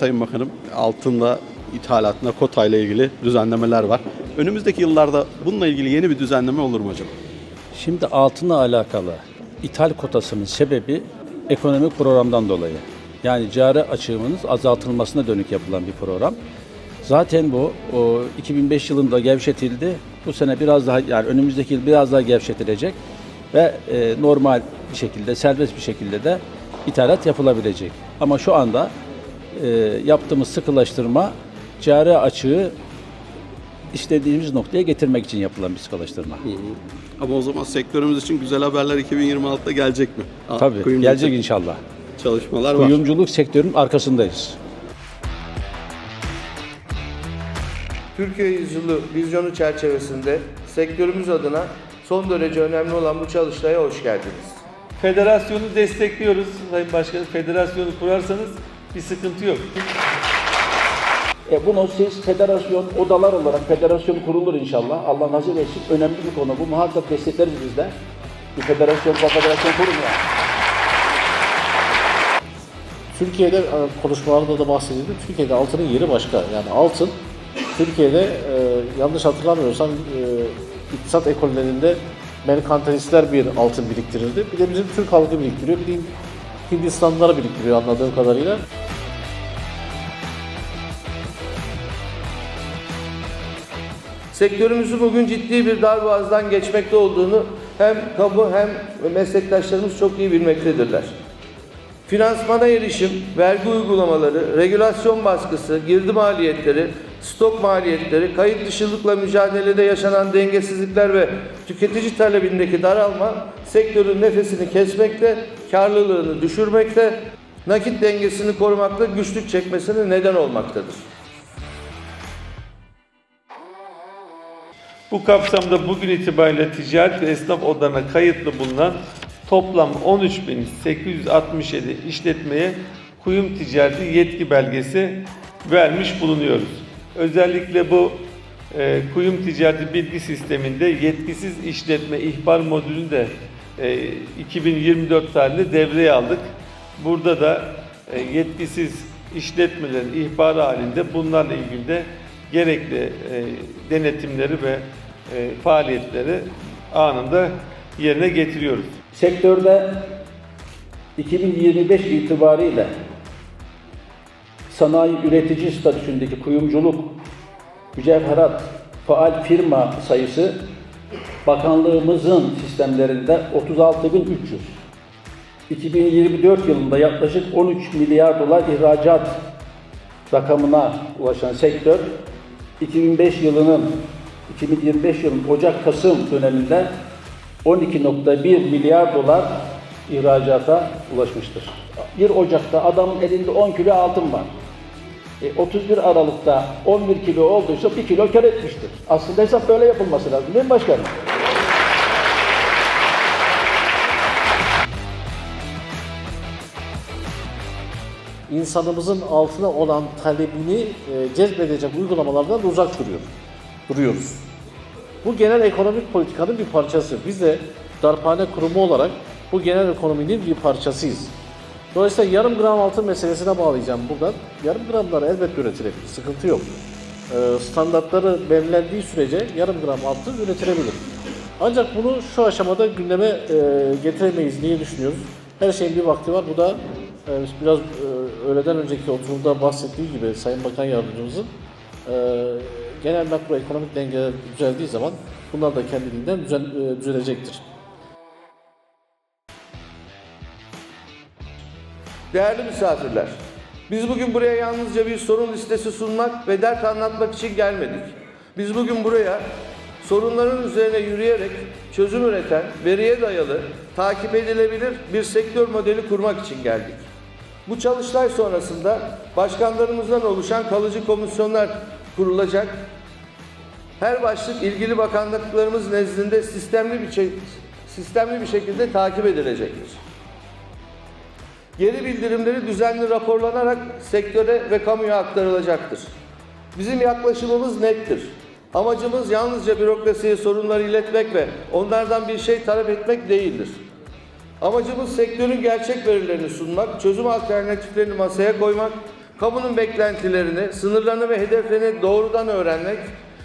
Sayın Bakanım altında ithalatına kota ile ilgili düzenlemeler var. Önümüzdeki yıllarda bununla ilgili yeni bir düzenleme olur mu hocam? Şimdi altınla alakalı ithal kotasının sebebi ekonomik programdan dolayı. Yani cari açığımız azaltılmasına dönük yapılan bir program. Zaten bu o 2005 yılında gevşetildi. Bu sene biraz daha yani önümüzdeki yıl biraz daha gevşetilecek ve e, normal bir şekilde serbest bir şekilde de ithalat yapılabilecek. Ama şu anda e, yaptığımız sıkılaştırma cari açığı istediğimiz noktaya getirmek için yapılan bir sıkılaştırma. Ama o zaman sektörümüz için güzel haberler 2026'da gelecek mi? Aa, Tabii kuyumculuk gelecek inşallah. Çalışmalar var. Kuyumculuk sektörünün arkasındayız. Türkiye Yüzyılı vizyonu çerçevesinde sektörümüz adına son derece önemli olan bu çalıştaya hoş geldiniz. Federasyonu destekliyoruz Sayın Başkanım. Federasyonu kurarsanız bir sıkıntı yok. E bunu siz federasyon odalar olarak federasyon kurulur inşallah. Allah nasip etsin. Önemli bir konu. Bu muhakkak destekleriz biz de. Bir federasyon, bir federasyon kurun ya. Türkiye'de e, konuşmalarda da bahsedildi. Türkiye'de altının yeri başka. Yani altın Türkiye'de e, yanlış hatırlamıyorsam e, iktisat ekollerinde merkantilistler bir altın biriktirirdi. Bir de bizim Türk halkı biriktiriyor. Bir de Hindistanlılar biriktiriyor anladığım kadarıyla. Sektörümüzün bugün ciddi bir darboğazdan geçmekte olduğunu hem kamu hem meslektaşlarımız çok iyi bilmektedirler. Finansmana erişim, vergi uygulamaları, regülasyon baskısı, girdi maliyetleri, stok maliyetleri, kayıt dışılıkla mücadelede yaşanan dengesizlikler ve tüketici talebindeki daralma sektörün nefesini kesmekte, karlılığını düşürmekte, nakit dengesini korumakta güçlük çekmesine neden olmaktadır. Bu kapsamda bugün itibariyle ticaret ve esnaf odalarına kayıtlı bulunan toplam 13.867 işletmeye kuyum ticareti yetki belgesi vermiş bulunuyoruz. Özellikle bu e, kuyum ticareti bilgi sisteminde yetkisiz işletme ihbar modülünü de e, 2024 tarihinde devreye aldık. Burada da e, yetkisiz işletmelerin ihbarı halinde bunlarla ilgili de gerekli e, denetimleri ve e, faaliyetleri anında yerine getiriyoruz. Sektörde 2025 itibariyle sanayi üretici statüsündeki kuyumculuk, mücevherat, faal firma sayısı bakanlığımızın sistemlerinde 36.300. 2024 yılında yaklaşık 13 milyar dolar ihracat rakamına ulaşan sektör 2005 yılının 2025 yılının Ocak-Kasım döneminde 12.1 milyar dolar ihracata ulaşmıştır. 1 Ocak'ta adamın elinde 10 kilo altın var. E, 31 Aralık'ta 11 kilo olduysa 1 kilo kar etmiştir. Aslında hesap böyle yapılması lazım değil mi başkanım? İnsanımızın altına olan talebini e, cezbedecek uygulamalardan da uzak duruyor. Duruyoruz. Bu genel ekonomik politikanın bir parçası. Biz de darphane kurumu olarak bu genel ekonominin bir parçasıyız. Dolayısıyla yarım gram altın meselesine bağlayacağım buradan. Yarım gramlar elbet üretilebilir, sıkıntı yok. Ee, standartları belirlendiği sürece yarım gram altın üretilebilir. Ancak bunu şu aşamada gündeme e, getiremeyiz diye düşünüyoruz. Her şeyin bir vakti var. Bu da e, biraz e, öğleden önceki oturumda bahsettiği gibi Sayın Bakan Yardımcımızın e, genel makroekonomik dengeler düzeldiği zaman bunlar da kendiliğinden düzel, e, düzelecektir. Değerli misafirler, biz bugün buraya yalnızca bir sorun listesi sunmak ve dert anlatmak için gelmedik. Biz bugün buraya sorunların üzerine yürüyerek çözüm üreten, veriye dayalı, takip edilebilir bir sektör modeli kurmak için geldik. Bu çalıştay sonrasında başkanlarımızdan oluşan kalıcı komisyonlar kurulacak. Her başlık ilgili bakanlıklarımız nezdinde sistemli bir şey- sistemli bir şekilde takip edilecektir. Geri bildirimleri düzenli raporlanarak sektöre ve kamuya aktarılacaktır. Bizim yaklaşımımız nettir. Amacımız yalnızca bürokrasiye sorunları iletmek ve onlardan bir şey talep etmek değildir. Amacımız sektörün gerçek verilerini sunmak, çözüm alternatiflerini masaya koymak, kamunun beklentilerini, sınırlarını ve hedeflerini doğrudan öğrenmek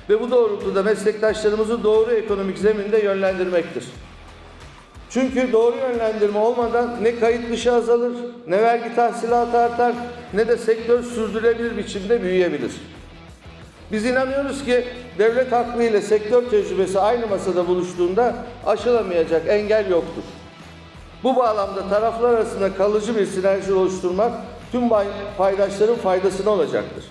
ve bu doğrultuda meslektaşlarımızı doğru ekonomik zeminde yönlendirmektir. Çünkü doğru yönlendirme olmadan ne kayıt dışı azalır, ne vergi tahsilatı artar, ne de sektör sürdürülebilir biçimde büyüyebilir. Biz inanıyoruz ki devlet aklı ile sektör tecrübesi aynı masada buluştuğunda aşılamayacak engel yoktur. Bu bağlamda taraflar arasında kalıcı bir sinerji oluşturmak tüm paydaşların faydasına olacaktır.